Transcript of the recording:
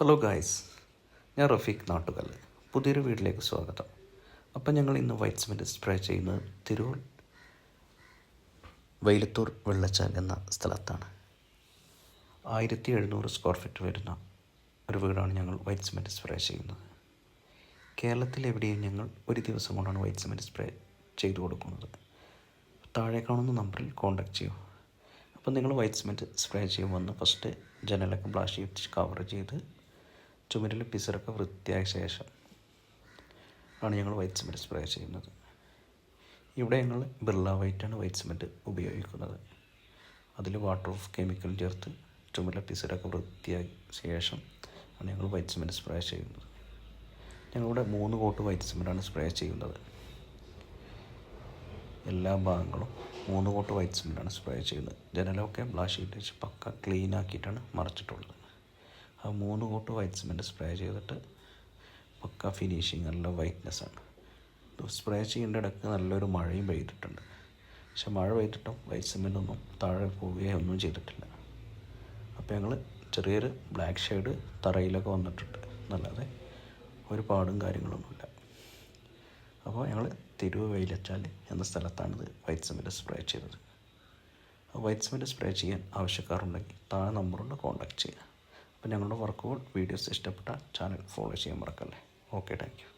Hello guys ഞാൻ റഫീഖ് നാട്ടുകല്ല്. പുതിയൊരു വീട്ടിലേക്ക് സ്വാഗതം. അപ്പം ഞങ്ങൾ ഇന്ന് വൈറ്റ് സിമെന്റ് സ്പ്രേ ചെയ്യുന്നത് തിരൂർ വെയിലത്തൂർ വെള്ളച്ചാൽ എന്ന സ്ഥലത്താണ്. ആയിരത്തി എഴുന്നൂറ് സ്ക്വയർ ഫീറ്റ് വരുന്ന ഒരു വീടാണ് ഞങ്ങൾ വൈറ്റ് സിമെന്റ് സ്പ്രേ ചെയ്യുന്നത്. കേരളത്തിൽ എവിടെയും ഞങ്ങൾ ഒരു ദിവസം കൊണ്ടാണ് വൈറ്റ് സിമെന്റ് സ്പ്രേ ചെയ്തു കൊടുക്കുന്നത്. താഴെ കാണുന്ന നമ്പറിൽ കോൺടാക്റ്റ് ചെയ്യൂ. അപ്പോൾ നിങ്ങൾ വൈറ്റ് സിമെന്റ് സ്പ്രേ വന്ന് ഫസ്റ്റ് ജനലൊക്കെ ബ്ലാഷ് ചെയ്ത് കവർ ചെയ്ത് ചുമരിൽ പിസറൊക്കെ വൃത്തിയായ ശേഷം ആണ് ഞങ്ങൾ വൈറ്റ് സിമെന്റ് സ്പ്രേ ചെയ്യുന്നത്. ഇവിടെ ഞങ്ങൾ ബിർള വൈറ്റാണ് വൈറ്റ് സിമെന്റ് ഉപയോഗിക്കുന്നത്. അതിൽ വാട്ടർ ഓഫ് കെമിക്കൽ ചേർത്ത് ചുമരിലെ പിസറൊക്കെ വൃത്തിയായ ശേഷം ആണ് ഞങ്ങൾ വൈറ്റ് സിമെന്റ് സ്പ്രേ ചെയ്യുന്നത്. ഞങ്ങളിവിടെ മൂന്ന് കോട്ട് വൈറ്റ് സിമെന്റാണ് സ്പ്രേ ചെയ്യുന്നത്. എല്ലാ ഭാഗങ്ങളും മൂന്ന് കോട്ട് വൈറ്റ് സിമെന്റാണ് സ്പ്രേ ചെയ്യുന്നത്. ജനലൊക്കെ ബ്ലാഷ് ഷീറ്റ് വെച്ച് പക്ക ക്ലീൻ ആക്കിയിട്ടാണ് മറച്ചിട്ടുള്ളത്. ആ മൂന്ന് കോട്ട് വൈറ്റ് സിമെന്റ് സ്പ്രേ ചെയ്തിട്ട് പക്ക ഫിനിഷിങ് നല്ല വൈറ്റ്നെസ് ആണ്. സ്പ്രേ ചെയ്യേണ്ട ഇടയ്ക്ക് നല്ലൊരു മഴയും പെയ്തിട്ടുണ്ട്. പക്ഷെ മഴ പെയ്തിട്ടും വൈറ്റ് സിമെന്റ് ഒന്നും താഴെ പോവുകയോ ഒന്നും ചെയ്തിട്ടില്ല. അപ്പോൾ ഞങ്ങൾ ചെറിയൊരു ബ്ലാക്ക് ഷെയ്ഡ് തറയിലൊക്കെ വന്നിട്ടുണ്ട്. എന്നല്ലാതെ ഒരു പാടും കാര്യങ്ങളൊന്നുമില്ല. അപ്പോൾ ഞങ്ങൾ തിരുവ് വെയിലച്ചാൽ എന്ന സ്ഥലത്താണിത് വൈറ്റ് സിമെന്റ് സ്പ്രേ ചെയ്തത്. വൈറ്റ് സിമെന്റ് സ്പ്രേ ചെയ്യാൻ ആവശ്യക്കാരുണ്ടെങ്കിൽ താഴെ നമ്പറുണ്ട് കോൺടാക്ട് ചെയ്യുക അപ്പോൾ ഞങ്ങളുടെ വർക്കുകൾ വീഡിയോസ് ഇഷ്ടപ്പെട്ട ചാനൽ ഫോളോ ചെയ്യാൻ മറക്കല്ലേ. Okay thank